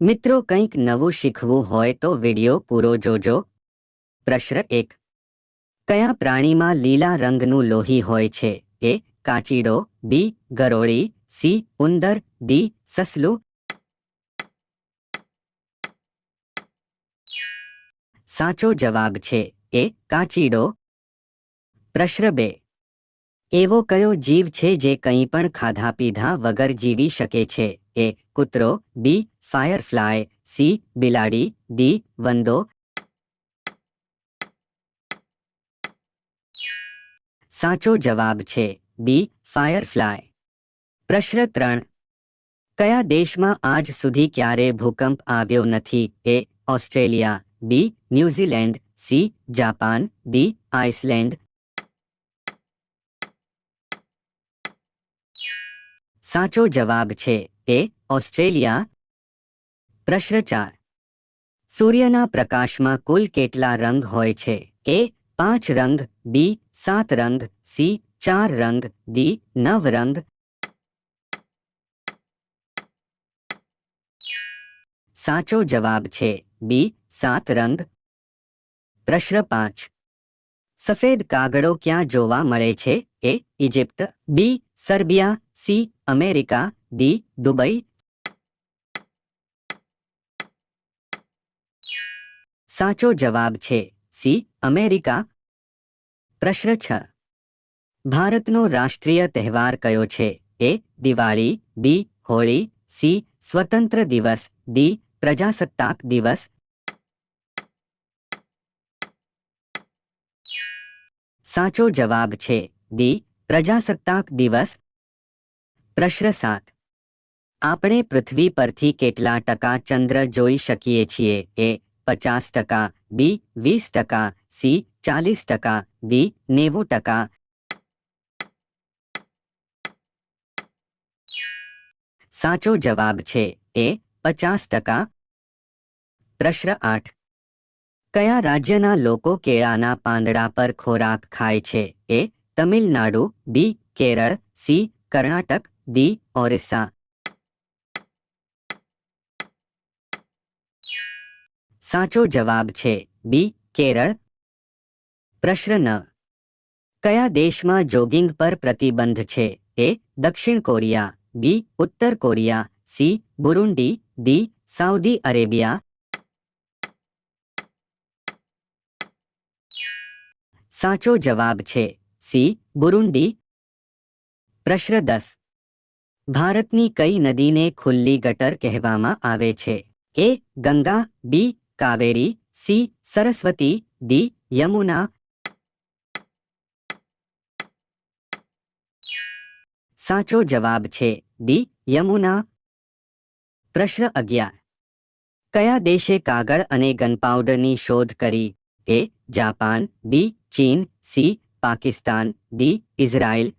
મિત્રો કંઈક નવું શીખવું હોય તો વિડિયો પૂરો જોજો. પ્રશ્ન એક. કયા પ્રાણીમાં લીલા રંગનું લોહી હોય છે? એ. કાચીડો, બી. ગરોળી, સી. ઉંદર, ડી. સસલું. સાચો જવાબ છે. એ. કાચીડો. પ્રશ્ન બે. એવો કયો જીવ છે જે કંઈ પણ ખાધા પીધા વગર જીવી શકે છે? એ. કૂતરો, બી. ફાયરફ્લાય સી બિલાડી ડી વંદો સાચો જવાબ છે બી ફાયરફ્લાય પ્રશ્ન ત્રણ કયા દેશમાં આજ સુધી ક્યારે ભૂકંપ આવ્યો નથી A Australia B New Zealand C Japan D Iceland સાચો જવાબ છે એ ઓસ્ટ્રેલિયા પ્રશ્ન ચાર સૂર્યના પ્રકાશમાં કુલ કેટલા રંગ હોય છે? એ, પાંચ રંગ, બી, સાત રંગ, સી, ચાર રંગ, ડી, નવ રંગ. સાચો જવાબ છે બી, સાત રંગ. પ્રશ્ન પાંચ. સફેદ કાગડો ક્યાં જોવા મળે છે? A, Egypt, B, Serbia, C, America, D, Dubai સાચો જવાબ છે સી અમેરિકા પ્રશ્ન છ ભારતનો રાષ્ટ્રીય તહેવાર કયો છે A Diwali B Holi C સ્વતંત્ર દિવસ ડી પ્રજાસત્તાક દિવસ સાચો જવાબ છે ડી પ્રજાસત્તાક દિવસ પ્રશ્ન સાત આપણે પૃથ્વી પરથી કેટલા ટકા ચંદ્ર જોઈ શકીએ છીએ એ પચાસ ટકા, બી વીસ ટકા, સી ચાલીસ ટકા, ડી નેવું ટકા. સાચો જવાબ છે એ પચાસ ટકા. પ્રશ્ન આઠ. કયા રાજ્યના લોકો કેળાના પાંદડા પર ખોરાક ખાય છે? A Tamil Nadu, B Kerala, C Karnataka, D Orissa. સાચો જવાબ છે બી કેરળ પ્રશ્ન ન કયા દેશમાં જોગિંગ પર પ્રતિબંધ છે એ દક્ષિણ કોરિયા બી ઉત્તર Korea C Burundi D Saudi Arabia સાચો જવાબ છે સી બુરુંડી પ્રશ્ન દસ ભારતની કઈ નદીને ખુલ્લી ગટર કહેવામાં આવે છે એ ગંગા બી Kaveri C Saraswati D Yamuna સાચો જવાબ છે ડી યમુના પ્રશ્ન અગિયાર કયા દેશે કાગળ અને ગનપાઉડરની શોધ કરી એ જાપાન બી ચીન સી પાકિસ્તાન ડી ઇઝરાયલ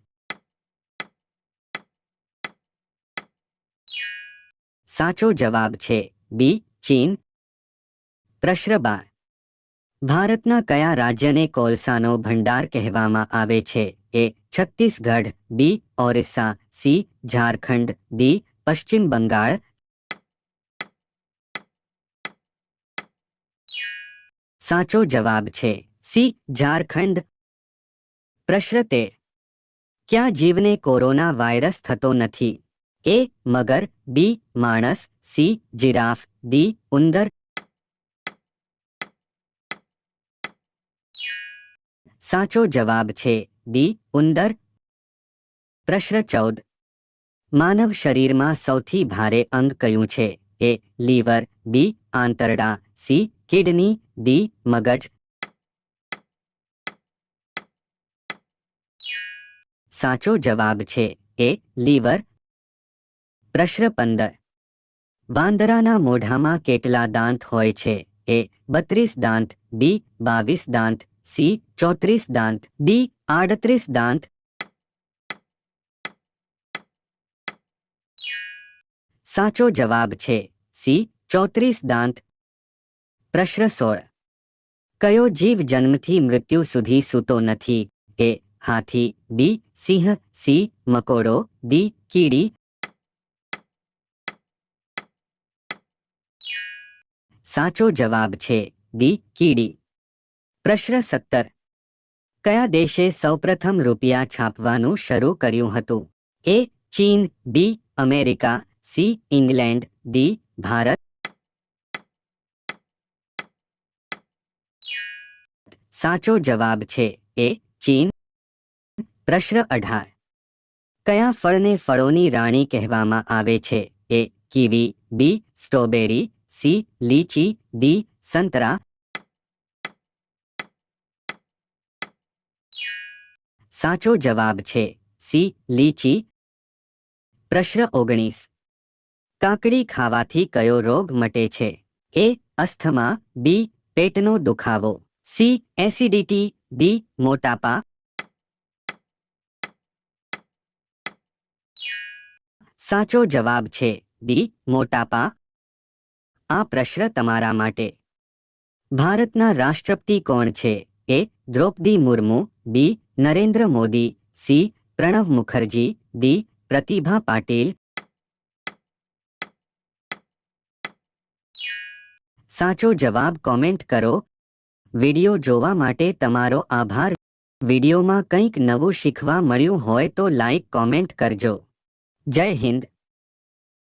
સાચો જવાબ છે બી ચીન પ્રશ્ન બાર ભારતના કયા રાજ્યને કોલસાનો ભંડાર કહેવામાં આવે છે A Chhattisgarh B Orissa C Jharkhand D Paschim Bengal સાચો જવાબ છે સી ઝારખંડ પ્રશ્ન તેર ક્યાં જીવને કોરોના વાયરસ થતો નથી એ મગર બી માણસ સી જીરાફ ડી ઉંદર સાચો જવાબ છે દી ઉંદર. પ્રશ્ન ચૌદ. માનવ શરીરમાં સૌથી ભારે અંગ કયું છે? એ, લીવર, બી, આંતરડા, સી, કિડની, ડી, મગજ. સાચો જવાબ છે એ, લીવર. પ્રશ્ન પંદર. વાંદરાના મોઢામાં કેટલા દાંત હોય છે? એ, બત્રીસ દાંત, બી, બાવીસ દાંત સી ચોત્રીસ દાંત ડી આડત્રીસ દાંત સાચો જવાબ છે સી ચોત્રીસ દાંત પ્રશ્ન સોળ કયો જીવ જન્મથી મૃત્યુ સુધી સૂતો નથી એ હાથી બી સિંહ સી મકોડો ડી કીડી સાચો જવાબ છે દી કીડી પ્રશ્ન સત્તર. કયા દેશે સૌપ્રથમ રૂપિયા છાપવાનું શરૂ કર્યું હતું? એ, ચીન, B, America, C, England, D, Bharat. સાચો જવાબ છે એ, ચીન. પ્રશ્ન અઢાર. કયા ફળને ફળોની રાણી કહેવામાં આવે છે? A, kiwi, B, strawberry, C, litchi, D, સંતરા. સાચો જવાબ છે સી, લીચી. પ્રશ્ન ઓગણીસ. કાકડી ખાવાથી કયો રોગ મટે છે? એ, અસ્થમા, બી, પેટનો દુખાવો. સી, એસિડિટી, ડી, મોટાપા. સાચો જવાબ છે ડી, મોટાપા. આ પ્રશ્ન તમારા માટે. ભારતના રાષ્ટ્રપતિ કોણ છે? A, Droupadi Murmu, B Narendra Modi C Pranab Mukherjee D Pratibha Patil સાચો જવાબ કોમેન્ટ કરો વિડિયો જોવા માટે તમારો આભાર વિડિયોમાં કંઈક નવું શીખવા મળ્યું હોય તો લાઈક કોમેન્ટ કરજો જય હિન્દ